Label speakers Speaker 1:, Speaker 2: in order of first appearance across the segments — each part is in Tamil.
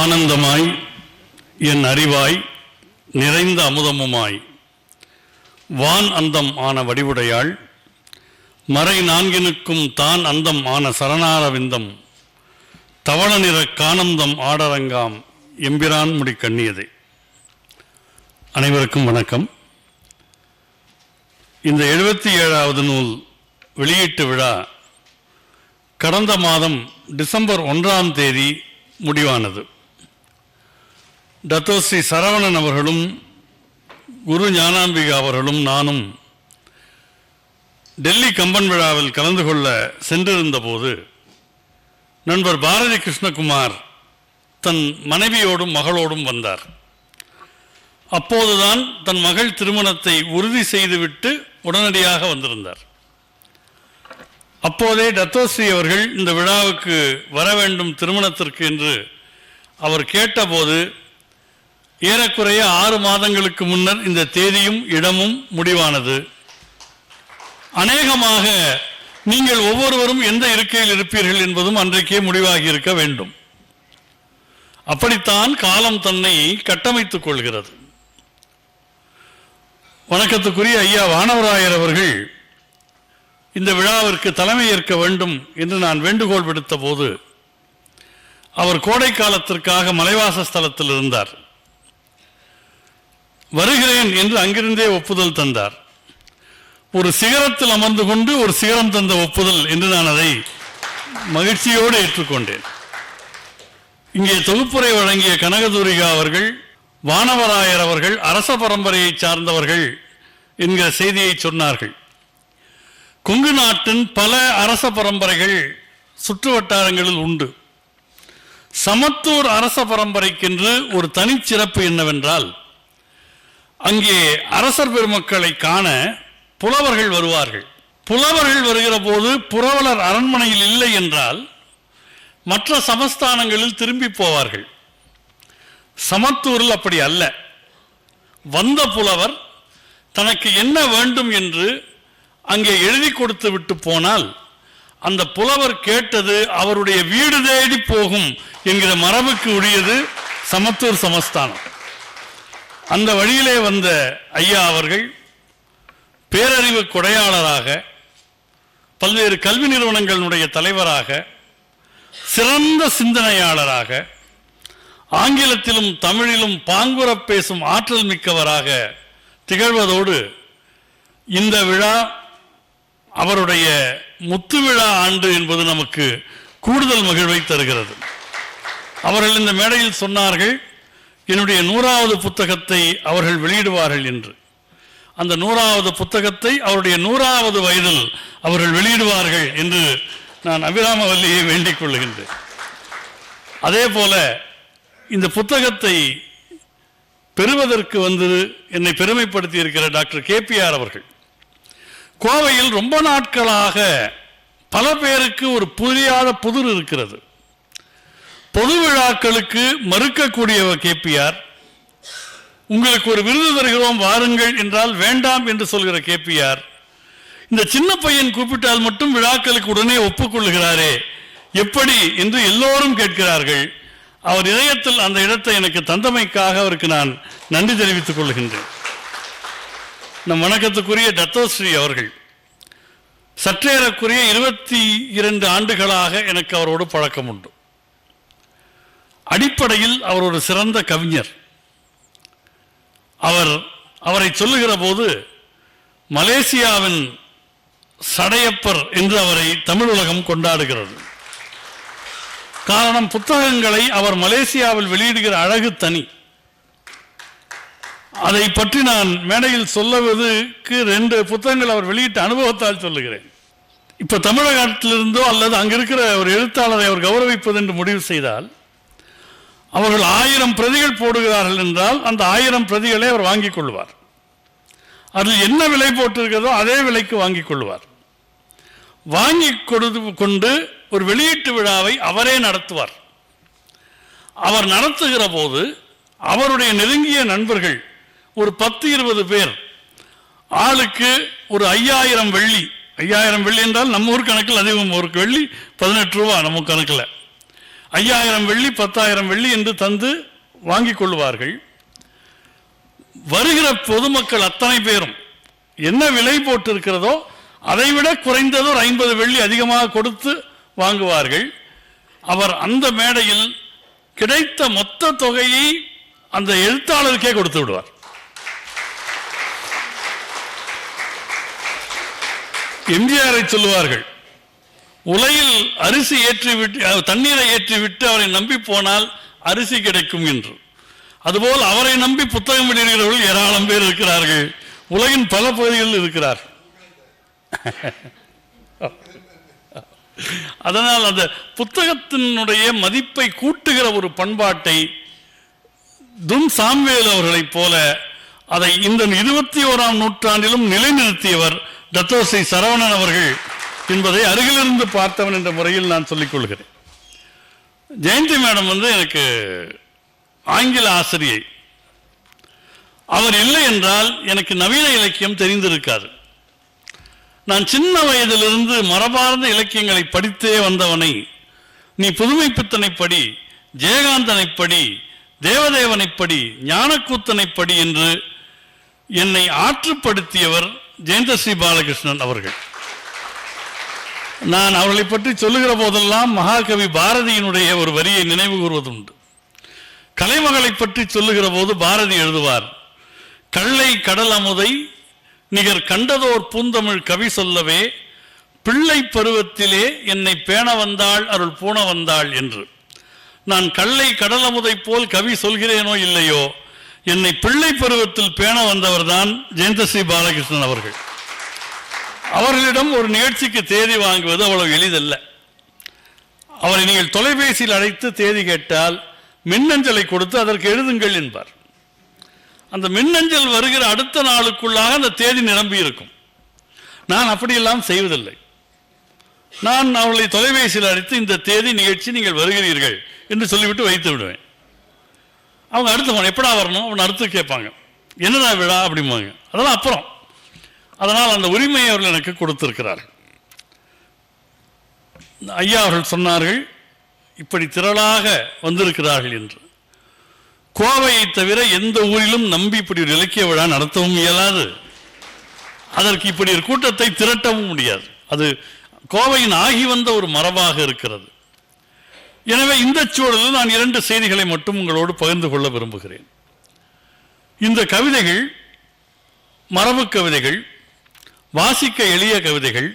Speaker 1: ஆனந்தமாய் என் அறிவாய் நிறைந்த அமுதமுமாய். வான் அந்தம் ஆன வடிவுடையாள் மறை நான்கினுக்கும் தான் அந்தம் ஆன சரணாரவிந்தம் தவள நிற கானந்தம் ஆடரங்காம் எம்பிரான் முடி கண்ணியதே. அனைவருக்கும் வணக்கம். இந்த எழுபத்தி ஏழாவது நூல் வெளியீட்டு விழா கடந்த மாதம் டிசம்பர் ஒன்றாம் தேதி முடிவானது. டத்தோஸ்ரீ சரவணன் அவர்களும் குரு ஞானாம்பிகா அவர்களும் நானும் டெல்லி கம்பன் விழாவில் கலந்து கொள்ள சென்றிருந்த போது நண்பர் பாரதி கிருஷ்ணகுமார் தன் மனைவியோடும் மகளோடும் வந்தார். அப்போதுதான் தன் மகள் திருமணத்தை உறுதி செய்துவிட்டு உடனடியாக வந்திருந்தார். அப்போதே டத்தோஸ்ரீ அவர்கள் இந்த விழாவுக்கு வர வேண்டும் திருமணத்திற்கு என்று அவர் கேட்டபோது ஏறக்குறைய ஆறு மாதங்களுக்கு முன்னர் இந்த தேதியும் இடமும் முடிவானது. அநேகமாக நீங்கள் ஒவ்வொருவரும் எந்த இருக்கையில் இருப்பீர்கள் என்பதும் அன்றைக்கே முடிவாகி இருக்க வேண்டும். அப்படித்தான் காலம் தன்னை கட்டமைத்துக் கொள்கிறது. வணக்கத்துக்குரிய ஐயா வானவராயர் அவர்கள் இந்த விழாவிற்கு தலைமை ஏற்க வேண்டும் என்று நான் வேண்டுகோள் விடுத்த போது அவர் கோடை காலத்திற்காக மலைவாச ஸ்தலத்தில் இருந்தார். வருகிறேன் என்று அங்கிருந்தே ஒப்புதல் தந்தார். ஒரு சிகரத்தில் அமர்ந்து கொண்டு ஒரு சிகரம் தந்த ஒப்புதல் என்று நான் அதை மகிழ்ச்சியோடு ஏற்றுக்கொண்டேன். இங்கே தொகுப்புரை வழங்கிய கனகதுரிகா அவர்கள் வானவராயர் அவர்கள் அரச பரம்பரையை சார்ந்தவர்கள் என்கிற செய்தியை சொன்னார்கள். கொங்கு நாட்டின் பல அரச பரம்பரைகள் சுற்று வட்டாரங்களில் உண்டு. சமத்தூர் அரச பரம்பரைக்கென்று ஒரு தனிச்சிறப்பு என்னவென்றால் அங்கே அரசர் பெருமக்களை காண புலவர்கள் வருவார்கள். புலவர்கள் வருகிற போது புரவலர் அரண்மனையில் இல்லை என்றால் மற்ற சமஸ்தானங்களில் திரும்பி போவார்கள். சமத்தூரில் அப்படி அல்ல. வந்த புலவர் தனக்கு என்ன வேண்டும் என்று அங்கே எழுதி கொடுத்து விட்டு போனால் அந்த புலவர் கேட்டது அவருடைய வீடு தேடி போகும் என்கிற மரபுக்கு உரியது சமத்தூர் சமஸ்தானம். அந்த வழியிலே வந்த ஐயா அவர்கள் பேரறிவு கொடையாளராக பல்வேறு கல்வி நிறுவனங்களுடைய தலைவராக சிறந்த சிந்தனையாளராக ஆங்கிலத்திலும் தமிழிலும் பாங்குற பேசும் ஆற்றல் மிக்கவராக திகழ்வதோடு இந்த விழா அவருடைய முத்து விழா ஆண்டு என்பது நமக்கு கூடுதல் மகிழ்வை தருகிறது. அவர்கள் இந்த மேடையில் சொன்னார்கள் என்னுடைய நூறாவது புத்தகத்தை அவர்கள் வெளியிடுவார்கள் என்று. அந்த நூறாவது புத்தகத்தை அவருடைய நூறாவது வயதில் அவர்கள் வெளியிடுவார்கள் என்று நான் அபிராமவல்லியை வேண்டிக் கொள்ளுகின்றேன். அதே போல இந்த புத்தகத்தை பெறுவதற்கு வந்து என்னை பெருமைப்படுத்தி இருக்கிற டாக்டர் கேபிஆர் அவர்கள். கோவையில் ரொம்ப நாட்களாக பல பேருக்கு ஒரு புரியாத புதிர் இருக்கிறது. பொது விழாக்களுக்கு மறுக்கக்கூடியவர் கேபிஆர். உங்களுக்கு ஒரு விருது தருகிறோம் வாருங்கள் என்றால் வேண்டாம் என்று சொல்கிற கேபிஆர். இந்த சின்ன பையன் கூப்பிட்டால் மட்டும் விழாக்களுக்கு உடனே ஒப்புக்கொள்கிறாரே. எப்படி என்று எல்லோரும் கேட்கிறார்கள். அவர் இதயத்தில் அந்த இடத்தை எனக்கு தந்தமைக்காக அவருக்கு நான் நன்றி தெரிவித்துக் கொள்கின்றேன். நம் வணக்கத்துக்குரிய டத்தோஸ்ரீ அவர்கள் சற்றேறக்குரிய இருபத்தி இரண்டு ஆண்டுகளாக எனக்கு அவரோடு பழக்கம் உண்டு அடிப்படையில் அவர் ஒரு சிறந்த கவிஞர். அவர் அவரை சொல்லுகிற போது மலேசியாவின் சடையப்பர் என்று அவரை தமிழ் உலகம் கொண்டாடுகிறது. காரணம் புத்தகங்களை அவர் மலேசியாவில் வெளியிடுகிற அழகு தனி. அதை பற்றி நான் மேடையில் சொல்லுவதுக்கு ரெண்டு புத்தகங்கள் அவர் வெளியிட்ட அனுபவத்தால் சொல்லுகிறேன். இப்போ தமிழகத்திலிருந்தோ அல்லது அங்கிருக்கிற ஒரு எழுத்தாளரை அவர் கௌரவிப்பது என்று முடிவு செய்தால் அவர்கள் ஆயிரம் பிரதிகள் போடுகிறார்கள் என்றால் அந்த ஆயிரம் பிரதிகளை அவர் வாங்கிக் கொள்வார். அதில் என்ன விலை போட்டிருக்கிறதோ அதே விலைக்கு வாங்கிக் கொள்வார். வாங்கி கொடுத்து கொண்டு ஒரு வெளியீட்டு விழாவை அவரே நடத்துவார். அவர் நடத்துகிற போது அவருடைய நெருங்கிய நண்பர்கள் ஒரு பத்து இருபது பேர் ஆளுக்கு ஒரு ஐயாயிரம் வெள்ளி ஐயாயிரம் வெள்ளி என்றால் நம்ம ஊர் கணக்கில் அதிகம் ஒரு வெள்ளி பதினெட்டு ரூபா நம்ம கணக்கில். ஐயாயிரம் வெள்ளி பத்தாயிரம் வெள்ளி என்று தந்து வாங்கிக் கொள்வார்கள். வருகிற பொதுமக்கள் அத்தனை பேரும் என்ன விலை போட்டு இருக்கிறதோ அதைவிட குறைந்தது ஒரு ஐம்பது வெள்ளி அதிகமாக கொடுத்து வாங்குவார்கள். அவர் அந்த மேடையில் கிடைத்த மொத்த தொகையை அந்த எழுத்தாளருக்கே கொடுத்து விடுவார். எம்ஜிஆரை சொல்லுவார்கள் உலையில் அரிசி ஏற்றி விட்டு தண்ணீரை ஏற்றி விட்டு அவரை நம்பி போனால் அரிசி கிடைக்கும் என்று. அதுபோல் அவரை நம்பி புத்தகம் வெளியிடுகிறவர்கள் ஏராளம் பேர் இருக்கிறார்கள். உலகின் பல பகுதிகளில் இருக்கிறார். அதனால் அந்த புத்தகத்தினுடைய மதிப்பை கூட்டுகிற ஒரு பண்பாட்டை துன் சாம்வேல் அவர்களைப் போல அதை இந்த இருபத்தி ஓராம் நூற்றாண்டிலும் நிலைநிறுத்தியவர் தத்தோசை சரவணன் அவர்கள். என்பதை அருகிலிருந்து பார்த்தவன் என்ற முறையில் நான் சொல்லிக் கொள்கிறேன். ஜெயந்தி மேடம் வந்து எனக்கு ஆங்கில ஆசிரியை. அவர் இல்லை என்றால் எனக்கு நவீன இலக்கியம் தெரிந்திருக்காது. நான் சின்ன வயதிலிருந்து மரபார்ந்த இலக்கியங்களை படித்தே வந்தவனை நீ புதுமைப்பித்தனைப்படி ஜெயகாந்தனைப்படி படி ஜெயகாந்தனை படி தேவதேவனை படி ஞானக்கூத்தனை படி என்று என்னை ஆற்றுப்படுத்தியவர் ஜெயந்தஸ்ரீ பாலகிருஷ்ணன் அவர்கள். நான் அவர்களை பற்றி சொல்லுகிற போதெல்லாம் மகாகவி பாரதியினுடைய ஒரு வரியை நினைவு கூறுவதுண்டு கலைமகளை பற்றி சொல்லுகிற போது பாரதி எழுதுவார் கள்ளை கடல் அமுதை நிகர் கண்டதோர் பூந்தமிழ் கவி சொல்லவே பிள்ளை பருவத்திலே என்னை பேண வந்தாள் அருள் பூண வந்தாள் என்று. நான் கள்ளை கடல் அமுதை போல் கவி சொல்கிறேனோ இல்லையோ என்னை பிள்ளை பருவத்தில் பேண வந்தவர்தான் ஜெயந்தஸ்ரீ பாலகிருஷ்ணன் அவர்கள். அவர்களிடம் ஒரு நிகழ்ச்சிக்கு தேதி வாங்குவது அவ்வளவு எளிதல்ல. அவரை நீங்கள் தொலைபேசியில் அழைத்து தேதி கேட்டால் மின்னஞ்சலை கொடுத்து அதற்கு எழுதுங்கள் என்பார். அந்த மின்னஞ்சல் வருகிற அடுத்த நாளுக்குள்ளாக அந்த தேதி நிரம்பி இருக்கும். நான் அப்படியெல்லாம் செய்வதில்லை. நான் அவர்களை தொலைபேசியில் அழைத்து இந்த தேதி நிகழ்ச்சி நீங்கள் வருகிறீர்கள் என்று சொல்லிவிட்டு வைத்து விடுவேன். அவங்க அடுத்து எப்படா வரணும்? அப்படின்னு அடுத்து கேட்பாங்க. என்னடா விழா? அப்படிம்பாங்க. அதெல்லாம் அப்புறம். அதனால் அந்த உரிமையை அவர்கள் எனக்கு கொடுத்திருக்கிறார்கள் ஐயா அவர்கள் சொன்னார்கள் இப்படி திரளாக வந்திருக்கிறார்கள் என்று. கோவையை தவிர எந்த ஊரிலும் நம்பி இப்படி ஒரு இலக்கிய விழா நடத்தவும் இயலாது. அதற்கு இப்படி ஒரு கூட்டத்தை திரட்டவும் முடியாது. அது கோவையின் ஆகி வந்த ஒரு மரபாக இருக்கிறது. எனவே இந்த சூழலில் நான் இரண்டு செய்திகளை மட்டும் உங்களோடு பகிர்ந்து கொள்ள விரும்புகிறேன். இந்த கவிதைகள் மரபு கவிதைகள் வாசிக்க எளிய கவிதைகள்.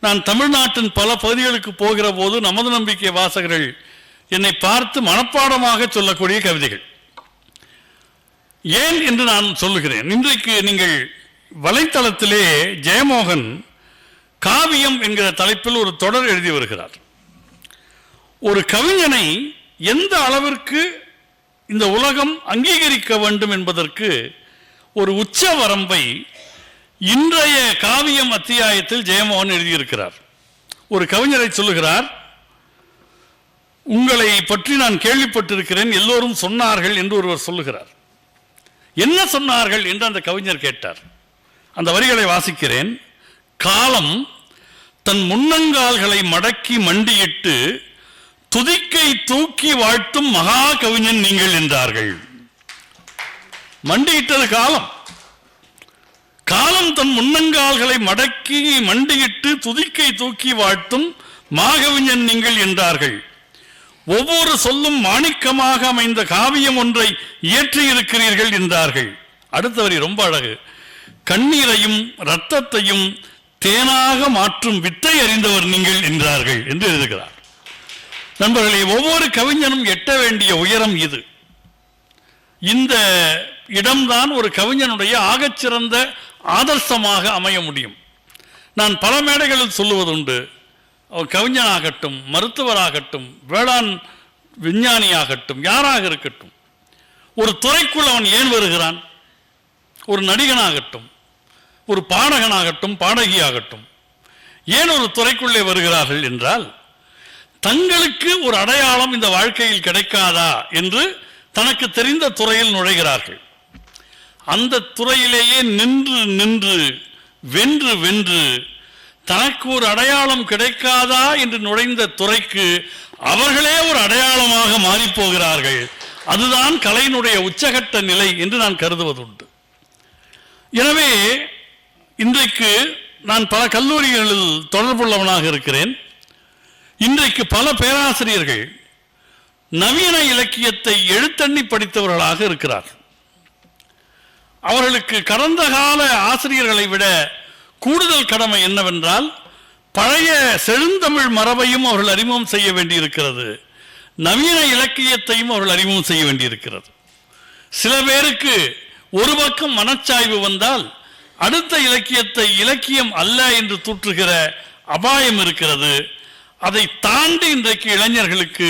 Speaker 1: நான் தமிழ்நாட்டின் பல பகுதிகளுக்கு போகிற போது நமது நம்பிக்கை வாசகர்கள் என்னை பார்த்து மனப்பாடமாக சொல்லக்கூடிய கவிதைகள். ஏன் என்று நான் சொல்லுகிறேன். இன்றைக்கு நீங்கள் வலைத்தளத்திலே ஜெயமோகன் காவியம் என்கிற தலைப்பில் ஒரு தொடர் எழுதி வருகிறார். ஒரு கவிஞனை எந்த அளவிற்கு இந்த உலகம் அங்கீகரிக்க வேண்டும் என்பதற்கு ஒரு உச்ச வரம்பை இன்றைய காவியம் அத்தியாயத்தில் ஜெயமோகன் எழுதியிருக்கிறார். ஒரு கவிஞரை சொல்லுகிறார் உங்களை பற்றி நான் கேள்விப்பட்டிருக்கிறேன் எல்லோரும் சொன்னார்கள் என்று ஒருவர் சொல்லுகிறார். என்ன சொன்னார்கள்? என்று அந்த கவிஞர் கேட்டார். அந்த வரிகளை வாசிக்கிறேன். காலம் தன் முன்னங்கால்களை மடக்கி மண்டியிட்டு துதிக்கை தூக்கி வாழ்த்தும் மகா கவிஞன் நீங்கள் என்றார்கள். மண்டியிட்டது காலம். காலம் தன் முன்னங்கால்களை மடக்கி மண்டியிட்டு துதிக்கை தூக்கி வாழ்த்தும் மாகவிஞன் நீங்கள் என்றார்கள். ஒவ்வொரு சொல்லும் மாணிக்கமாக அமைந்த காவியம் ஒன்றை இயற்றியிருக்கிறீர்கள் என்றார்கள். அடுத்த வரி ரொம்ப அழகு. கண்ணீரையும் இரத்தத்தையும் தேனாக மாற்றும் வித்தை அறிந்தவர் நீங்கள் என்றார்கள் என்று எழுதுகிறார். நண்பர்களே ஒவ்வொரு கவிஞனும் எட்ட வேண்டிய உயரம் இது. இந்த இடம்தான் ஒரு கவிஞனுடைய ஆகச்சிறந்த ஆதர்சமாக அமைய முடியும். நான் பல மேடைகளில் சொல்லுவதுண்டு. கவிஞனாகட்டும் மருத்துவராகட்டும் வேளாண் விஞ்ஞானியாகட்டும் யாராக இருக்கட்டும். ஒரு துறைக்குள் அவன் ஏன் வருகிறான்? ஒரு நடிகனாகட்டும் ஒரு பாடகனாகட்டும் பாடகியாகட்டும். ஏன் ஒரு துறைக்குள்ளே வருகிறார்கள் என்றால் தங்களுக்கு ஒரு அடையாளம் இந்த வாழ்க்கையில் கிடைக்காதா என்று தனக்கு தெரிந்த துறையில் நுழைகிறார்கள். அந்த துறையிலேயே நின்று நின்று வென்று வென்று தனக்கு ஒரு அடையாளம் கிடைக்காதா என்று நுழைந்த துறைக்கு அவர்களே ஒரு அடையாளமாக மாறிப்போகிறார்கள். அதுதான் கலையினுடைய உச்சகட்ட நிலை என்று நான் கருதுவதுண்டு. எனவே இன்றைக்கு நான் பல கல்லூரிகளில் தொடர்புள்ளவனாக இருக்கிறேன். இன்றைக்கு பல பேராசிரியர்கள் நவீன இலக்கியத்தை எழுத்தண்ணி படித்தவர்களாக இருக்கிறார்கள். அவர்களுக்கு கடந்த கால ஆசிரியர்களை விட கூடுதல் கடமை என்னவென்றால் பழைய செழுந்தமிழ் மரபையும் அவர்கள் அறிமுகம் செய்ய வேண்டியிருக்கிறது. நவீன இலக்கியத்தையும் அவர்கள் அறிமுகம் செய்ய வேண்டியிருக்கிறது. சில பேருக்கு ஒரு பக்கம் மனச்சாய்வு வந்தால் அடுத்த இலக்கியத்தை இலக்கியம் அல்ல என்று தூற்றுகிற அபாயம் இருக்கிறது. அதை தாண்டி இன்றைக்கு இளைஞர்களுக்கு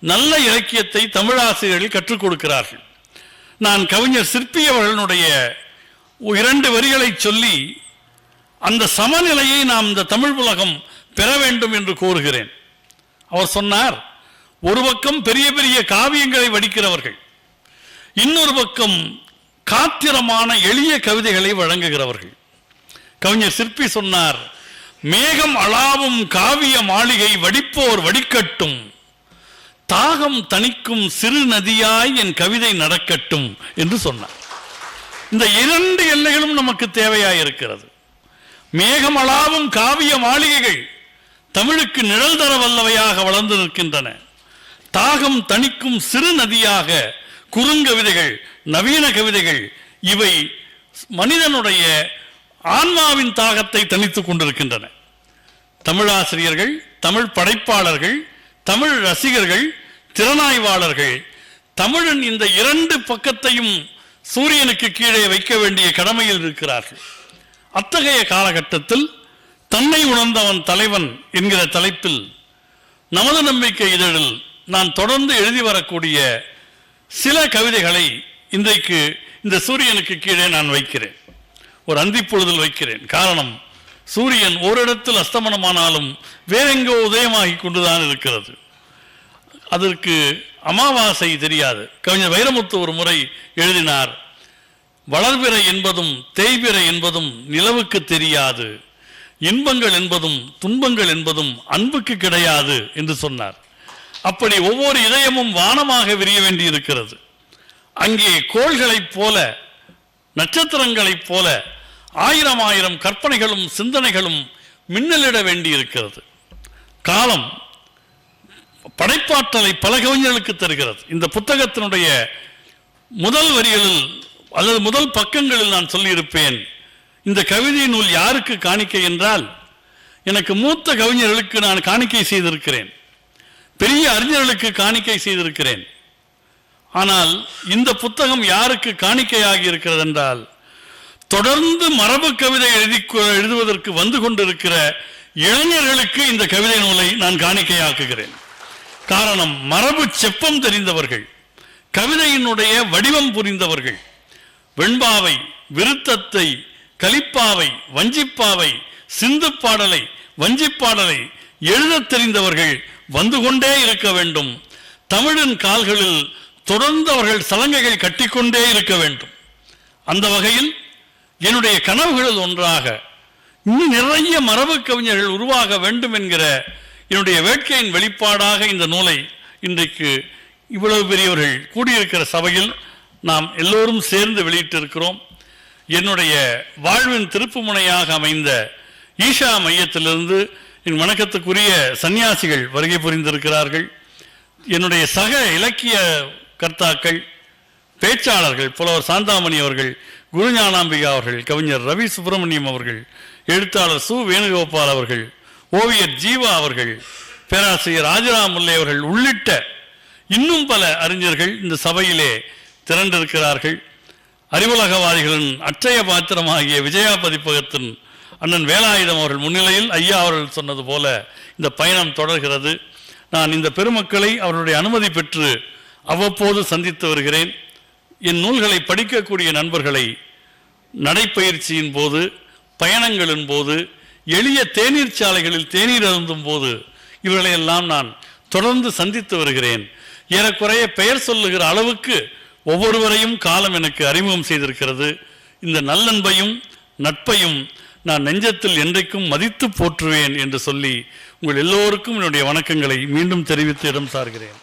Speaker 1: நல்ல இலக்கியத்தை தமிழாசிரியர்கள் கற்றுக் கொடுக்கிறார்கள். நான் கவிஞர் சிற்பி அவர்களுடைய இரண்டு வரிகளை சொல்லி அந்த சமநிலையை நாம் இந்த தமிழ் உலகம் பெற வேண்டும் என்று கூறுகிறேன் அவர் சொன்னார் ஒரு பக்கம் பெரிய பெரிய காவியங்களை வடிக்கிறவர்கள் இன்னொரு பக்கம் காத்திரமான எளிய கவிதைகளை வழங்குகிறவர்கள். கவிஞர் சிற்பி சொன்னார் மேகம் அளாவும் காவிய மாளிகை வடிப்போர் வடிக்கட்டும் தாகம் தணிக்கும் சிறு நதியாய் என் கவிதை நடக்கட்டும் என்று சொன்னார். இந்த இரண்டு எல்லைகளும் நமக்கு தேவையாய் இருக்கிறது. மேகமளாவும் காவிய மாளிகைகள் தமிழுக்கு நிழல் தர வல்லவையாக வளர்ந்து நிற்கின்றன. தாகம் தணிக்கும் சிறு நதியாக குறுங்கவிதைகள் நவீன கவிதைகள் இவை மனிதனுடைய ஆன்மாவின் தாகத்தை தணித்துக் கொண்டிருக்கின்றன. தமிழாசிரியர்கள் தமிழ் படைப்பாளர்கள் தமிழ் ரசிகர்கள் திறனாய்வாளர்கள் தமிழின் இந்த இரண்டு பக்கத்தையும் சூரியனுக்கு கீழே வைக்க வேண்டிய கடமையில் இருக்கிறார்கள். அத்தகைய காலகட்டத்தில் தன்னை உணர்ந்தவன் தலைவன் என்கிற தலைப்பில் நமது நம்பிக்கை இதழில் நான் தொடர்ந்து எழுதி வரக்கூடிய சில கவிதைகளை இன்றைக்கு இந்த சூரியனுக்கு கீழே நான் வைக்கிறேன். ஒரு அந்திப்பொழுதில் வைக்கிறேன். காரணம் சூரியன் ஓரிடத்தில் அஸ்தமனமானாலும் வேறெங்கோ உதயமாகி கொண்டுதான் இருக்கிறது. அதற்கு அமாவாசை தெரியாது. கவிஞர் வைரமுத்து ஒரு முறை எழுதினார் வளர்பிறை என்பதும் தேய்பிறை என்பதும் நிலவுக்கு தெரியாது. இன்பங்கள் என்பதும் துன்பங்கள் என்பதும் அன்புக்கு கிடையாது என்று சொன்னார். அப்படி ஒவ்வொரு இதயமும் வானமாக விரிய வேண்டியிருக்கிறது. அங்கே கோள்களைப் போல நட்சத்திரங்களைப் போல ஆயிரம் ஆயிரம் கற்பனைகளும் சிந்தனைகளும் மின்னலிட வேண்டியிருக்கிறது. காலம் படைப்பாற்றலை பல கவிஞர்களுக்கு தருகிறது. இந்த புத்தகத்தினுடைய முதல் வரிகளில் அல்லது முதல் பக்கங்களில் நான் சொல்லியிருப்பேன் இந்த கவிதை நூல் யாருக்கு காணிக்கை என்றால் எனக்கு மூத்த கவிஞர்களுக்கு நான் காணிக்கை செய்திருக்கிறேன். பெரிய அறிஞர்களுக்கு காணிக்கை செய்திருக்கிறேன். ஆனால் இந்த புத்தகம் யாருக்கு காணிக்கையாகி இருக்கிறது என்றால் தொடர்ந்து மரபு கவிதை எழுதி எழுதுவதற்கு வந்து கொண்டிருக்கிற இளைஞர்களுக்கு இந்த கவிதை நூலை நான் காணிக்கையாக்குகிறேன். காரணம் மரபு செப்பம் தெரிந்தவர்கள் கவிதையினுடைய வடிவம் புரிந்தவர்கள் வெண்பாவை விருத்தத்தை கலிப்பாவை வஞ்சிப்பாவை சிந்து பாடலை வஞ்சிப்பாடலை எழுதத் தெரிந்தவர்கள் வந்து கொண்டே இருக்க வேண்டும். தமிழின் கால்களில் தொடர்ந்து அவர்கள் சலங்கைகள் கட்டிக்கொண்டே இருக்க வேண்டும். அந்த வகையில் என்னுடைய கனவுகளில் ஒன்றாக இன்னும் நிறைய மரபு கவிஞர்கள் உருவாக வேண்டும் என்கிற என்னுடைய வேட்கையின் வெளிப்பாடாக இந்த நூலை இன்றைக்கு இவ்வளவு பெரியவர்கள் கூடியிருக்கிற சபையில் நாம் எல்லோரும் சேர்ந்து வெளியிட்டிருக்கிறோம். என்னுடைய வாழ்வின் திருப்புமுனையாக அமைந்த ஈஷா மையத்திலிருந்து என் வணக்கத்துக்குரிய சன்னியாசிகள் வருகை புரிந்திருக்கிறார்கள். என்னுடைய சக இலக்கிய கர்த்தாக்கள் பேச்சாளர்கள் புலவர் சாந்தாமணி அவர்கள் குருஞானாம்பிகா அவர்கள் கவிஞர் ரவி சுப்பிரமணியம் அவர்கள் எழுத்தாளர் சு. வேணுகோபால் அவர்கள் ஓவியர் ஜீவா அவர்கள் பேராசிரியர் ராஜராம் முல்லை அவர்கள் உள்ளிட்ட இன்னும் பல அறிஞர்கள் இந்த சபையிலே திரண்டிருக்கிறார்கள். அறிவுலகவாதிகளின் அட்சய பாத்திரமாகிய விஜயா பதிப்பகத்தின் அண்ணன் வேலாயுதம் அவர்கள் முன்னிலையில் ஐயா அவர்கள் சொன்னது போல இந்த பயணம் தொடர்கிறது. நான் இந்த பெருமக்களை அவர்களுடைய அனுமதி பெற்று அவ்வப்போது சந்தித்து வருகிறேன். என் நூல்களை படிக்கக்கூடிய நண்பர்களை நடைப்பயிற்சியின் போது பயணங்களின் போது எளிய தேநீர் சாலைகளில் தேநீர் அருந்தும் போது இவர்களையெல்லாம் நான் தொடர்ந்து சந்தித்து வருகிறேன். ஏறக்குறைய பெயர் சொல்லுகிற அளவுக்கு ஒவ்வொருவரையும் காலம் எனக்கு அறிமுகம் செய்திருக்கிறது. இந்த நல்லன்பையும் நட்பையும் நான் நெஞ்சத்தில் என்றைக்கும் மதித்து போற்றுவேன் என்று சொல்லி உங்கள் எல்லோருக்கும் என்னுடைய வணக்கங்களை மீண்டும் தெரிவித்து இடம் சார்கிறேன்.